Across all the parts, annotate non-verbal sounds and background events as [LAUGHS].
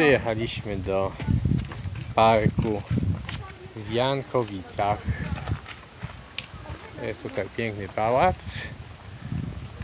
Przyjechaliśmy do parku w Jankowicach. Jest tutaj piękny pałac,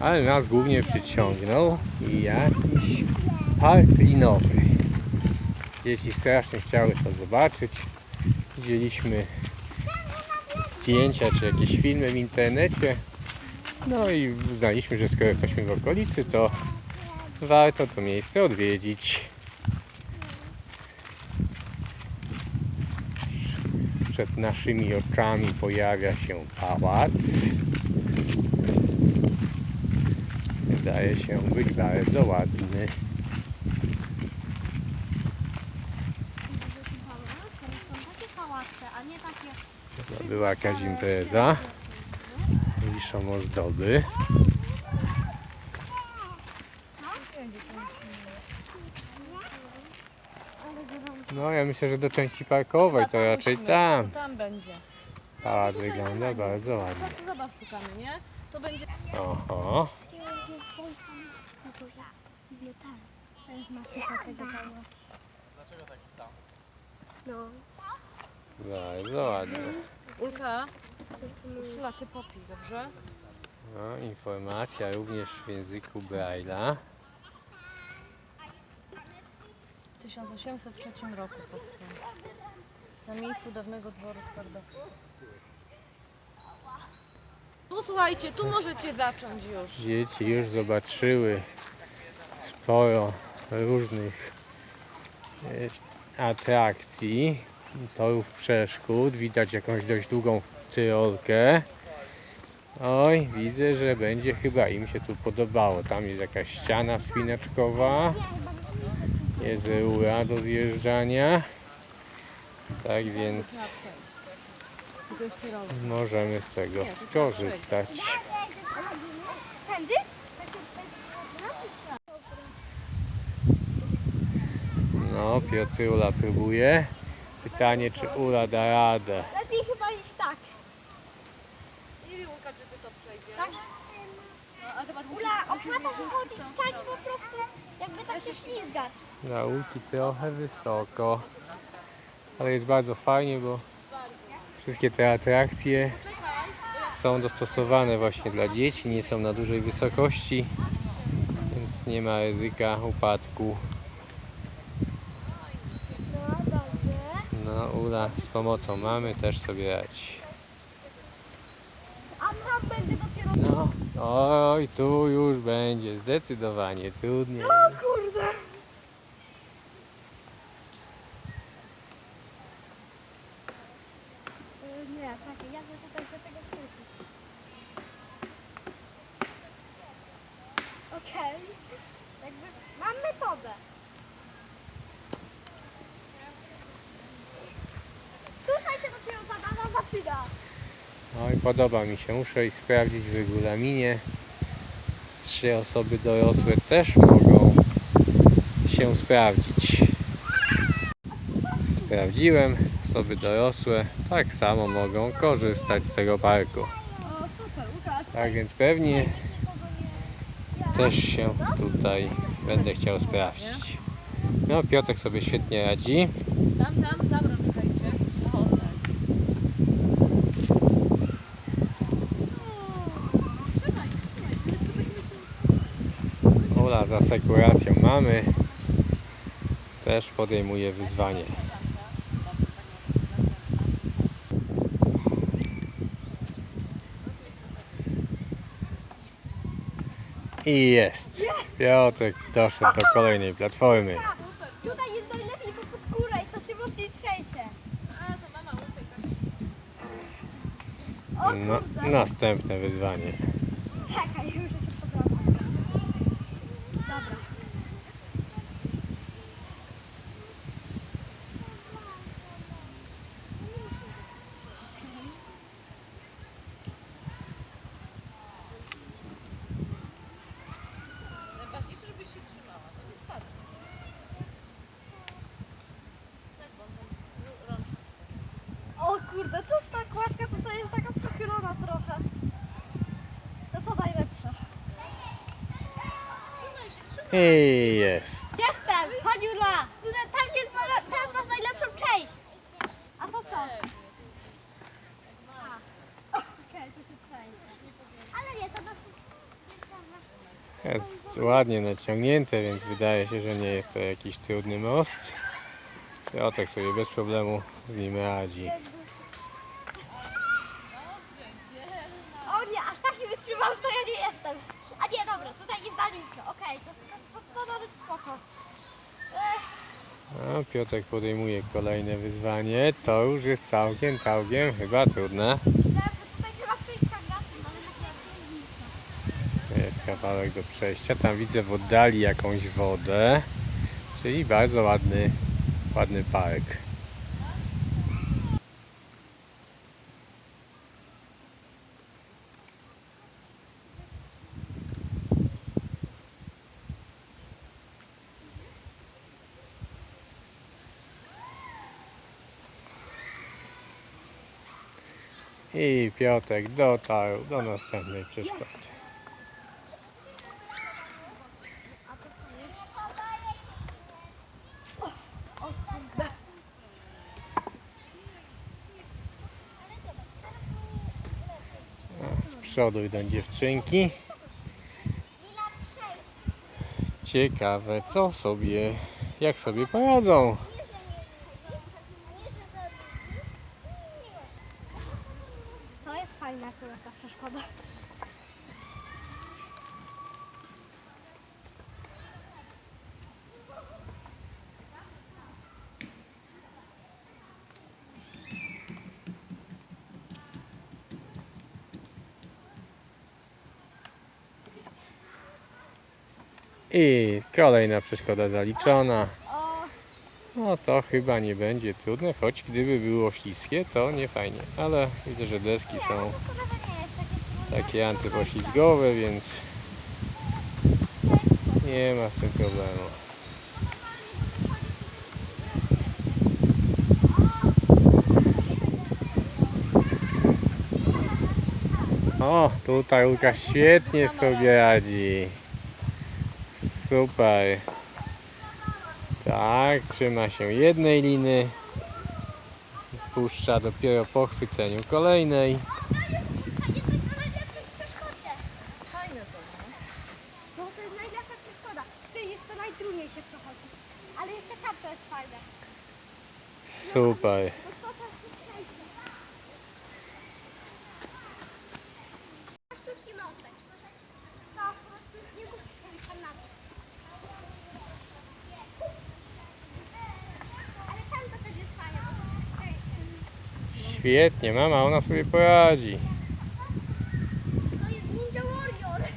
ale nas głównie przyciągnął jakiś park linowy. Dzieci strasznie chciały to zobaczyć. Widzieliśmy zdjęcia czy jakieś filmy w internecie. No i uznaliśmy, że skoro jesteśmy w okolicy, to warto to miejsce odwiedzić. Przed naszymi oczami pojawia się pałac. Wydaje się być bardzo ładny. To była jakaś impreza. Wiszą ozdoby. No ja myślę, że do części parkowej to raczej tam. Tam będzie. Pałac wygląda bardzo ładnie. Zobacz, zobacz szukamy, nie? To będzie... Oho. To jest makieta tego pałacu. Dlaczego taki sam? No. Bardzo ładnie. Ulka, Urszula, ty popij, dobrze? No, informacja również w języku Braille'a. W 1803 roku powstał. Na miejscu dawnego dworu Twardowca. No słuchajcie, tu możecie zacząć już. Dzieci już zobaczyły sporo różnych e, atrakcji, torów przeszkód. Widać jakąś dość długą tyrolkę. Oj, widzę, że będzie chyba im się tu podobało. Tam jest jakaś ściana wspinaczkowa. Jest rura do zjeżdżania. Tak więc możemy z tego skorzystać. No, Piotrula próbuje. Pytanie, czy Ula da radę. Lepiej chyba iść tak. Czy ty to. Tak? No, a zobacz, musisz, Ula, się chodzić tak i po prostu jakby tak się ślizgać. Dla Ulki trochę wysoko. Ale jest bardzo fajnie, bo wszystkie te atrakcje są dostosowane właśnie dla dzieci, nie są na dużej wysokości, więc nie ma ryzyka upadku. No. No, Ula z pomocą mamy też sobie dopiero... No, oj, tu już będzie zdecydowanie trudniej. Jakby tutaj się tego chwycić. Okej. Jakby mam metodę. Tutaj się dopiero zabawa zaczyna. No i podoba mi się. Muszę iść sprawdzić w regulaminie. Trzy osoby dorosłe też mogą się sprawdzić. Sprawdziłem. Osoby dorosłe tak samo mogą korzystać z tego parku. Tak więc pewnie też się tutaj będę chciał sprawdzić. No Piotrek sobie świetnie radzi. Tam, tam. Ola za sekuracją mamy. Też podejmuje wyzwanie. I jest. Piotrek doszedł do kolejnej platformy. Tutaj jest najlepiej po pod górę i to się mocniej trzęsie. A, to mama O No, następne wyzwanie. I jest. Jestem! Chodź Ula! Tutaj- Tam jest moja- teraz masz najlepszą część! A po co? Ale nie, to nas... Jest ładnie naciągnięte, więc wydaje się, że nie jest to jakiś trudny most. Piotrek sobie bez problemu z nim radzi. O nie, aż taki wytrzymał, to ja nie jestem. Nie, dobra, tutaj jest dalinka. Okej, to, to, to, to nawet spoko. Ech, No, Piotrek podejmuje kolejne wyzwanie. To już jest całkiem, całkiem chyba trudne. myślałem, że tutaj trzeba przejść kagatem, ale tak jak nie Jest kawałek do przejścia. Tam widzę w oddali jakąś wodę. Czyli bardzo ładny, ładny park. I Piotrek dotarł do następnej przeszkody. Z przodu idą dziewczynki. Ciekawe co sobie, jak sobie poradzą. To jest fajna akurat ta przeszkoda. I kolejna przeszkoda zaliczona. No to chyba nie będzie trudne, choć gdyby było śliskie, to nie fajnie. Ale widzę, że deski są takie antypoślizgowe, więc nie ma z tym problemu. O, tutaj Łukasz świetnie sobie radzi. Super. Tak, trzyma się jednej liny. Puszcza dopiero po chwyceniu kolejnej. Fajne to, no. No to jest najlepsza przeszkoda. Ty jest to najtrudniej się przechodzi. Ale jeszcze tam to jest fajne. Super. Bo to też jest krótki mostek. To po prostu nie musisz się tam na to. Ale tam to też jest fajne, bo to jest szczęście. Świetnie, mama, ona sobie poradzi. To jest Ninja Warrior.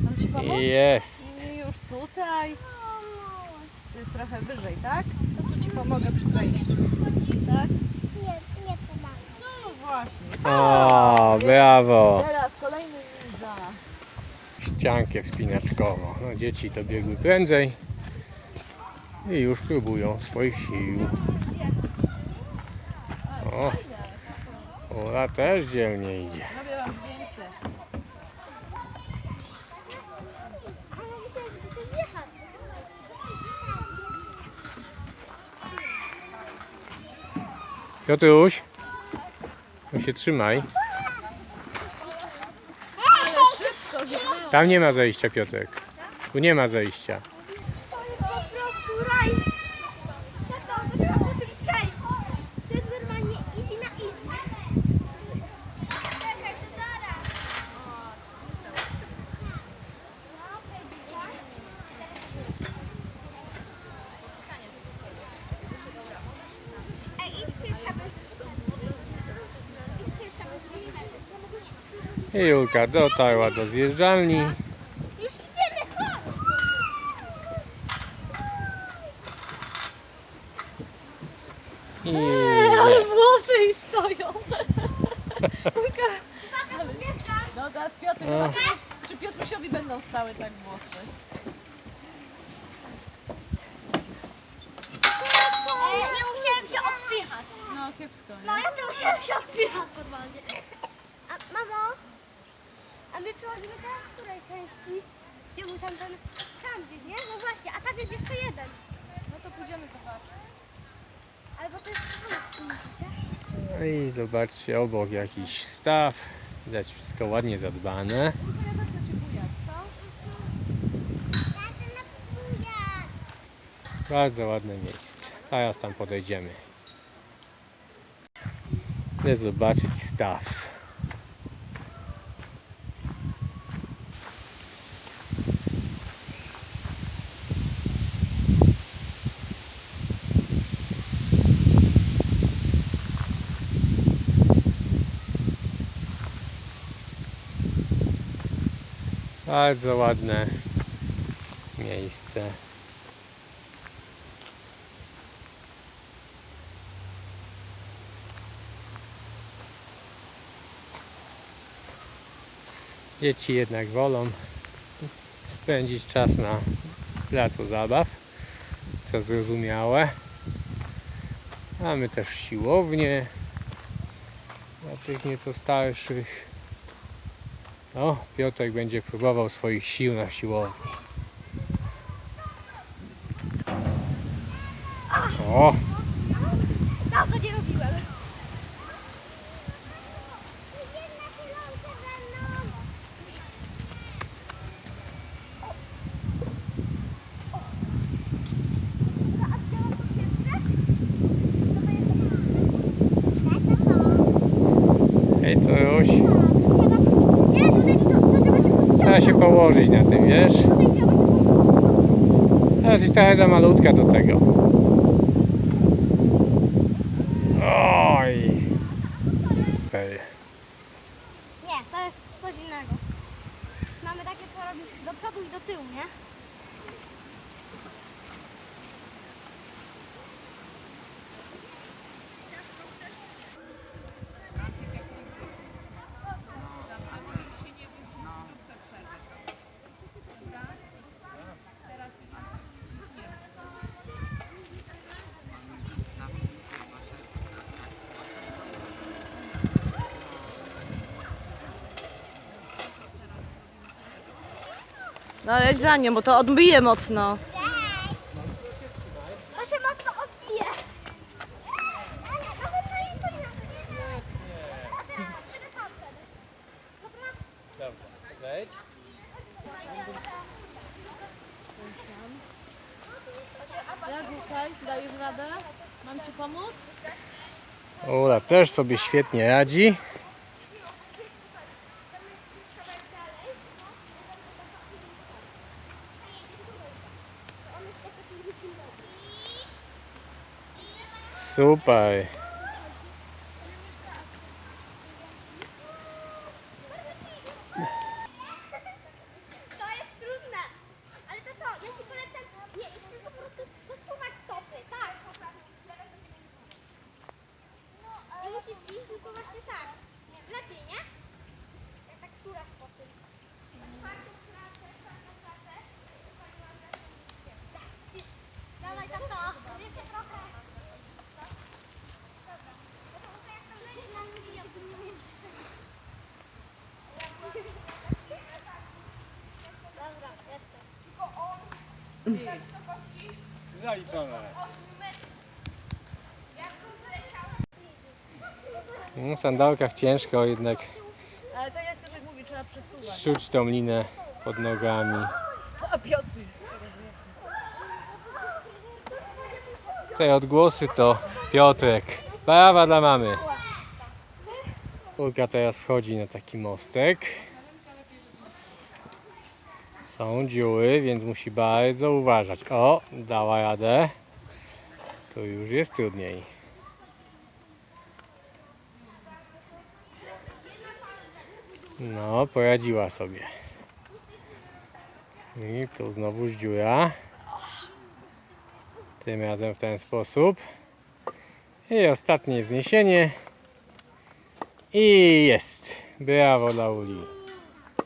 Mam ci pomóc? Jest. I już tutaj. To jest trochę wyżej, tak? To tu ci pomogę przy wejściu. Tak? Nie, nie pomaga. No właśnie. O, brawo. Teraz kolejny ninja. Ściankę wspinaczkową. No, dzieci to biegły prędzej. I już próbują swoich sił. O, Ula też dzielnie idzie. Piotruś, no się trzymaj. Tam nie ma zejścia, Piotrek. Tu nie ma zejścia. To jest po prostu raj. Tato, to trzeba po tym przejść. To jest normalnie easy na easy. Czekaj, to zaraz. Ej, idź pierwsza bez... Idź pierwsza bez... I Julka dotarła do zjeżdżalni. Już idziemy, chodź! I Ale jest. włosy jej stoją. [LAUGHS] Tata, zjeżdżam. No teraz Piotr, zobaczymy, czy Piotrusiowi będą stały tak włosy. E, ja musiałem się odpychać. No kiepsko, No nie? ja to musiałem się odpychać normalnie. A mamo, a my przechodzimy teraz w której części? Gdzie był tam ten, tam gdzieś, nie? No właśnie, a tam jest jeszcze jeden. No to pójdziemy zobaczyć. Albo to jest koniec, widzicie? No i zobaczcie, obok jakiś staw. Widać wszystko ładnie zadbane. Bardzo ładne miejsce. Zaraz tam podejdziemy. Chcę zobaczyć staw. Bardzo ładne miejsce. Dzieci jednak wolą spędzić czas na placu zabaw, co zrozumiałe. Mamy też siłownię dla tych nieco starszych. O, Piotrek będzie próbował swoich sił na siłowni. O, Dawno nie robiłem. hej Coruś. Nie, tutaj to, to trzeba się Położyć na tym, wiesz? Tutaj trzeba się Ale jesteś trochę za malutka do tego. Oj. Ej. Nie, to jest coś innego. Mamy takie, co robisz do przodu i do tyłu, nie? No ale za nią, bo to odbije mocno. To się mocno odbije. Dobra? Dobra, wejdź. Jak Łukasz, dajesz radę? Mam ci pomóc? Ula też sobie świetnie radzi. Super. To jest trudne. Ale to co? Ja ci polecam nie iść tylko po prostu posuwać stopy. Tak. Nie musisz iść, tylko właśnie tak. Lepiej, nie? Jak tak szurasz po tym. Czwartą klatę, czwartą klatę. Tak. Dawaj, tak to. Jeszcze trochę. Dobra. No to muszę jak tam lecieć na mnie, ja bym nie wiem, Dobra, jestem. Tylko on Zaliczone. No, w sandałkach ciężko jednak Ale tak jak Piotrek mówi, trzeba przesuwać. czuć tą linę pod nogami. A Piotr Te odgłosy to Piotrek. Brawa dla mamy. Ulka teraz wchodzi na taki mostek. Są dziury, więc musi bardzo uważać. O, dała radę. To już jest trudniej. No, poradziła sobie. I tu znowu dziura. Tym razem w ten sposób. I ostatnie wzniesienie. I jest. Brawo dla Uli.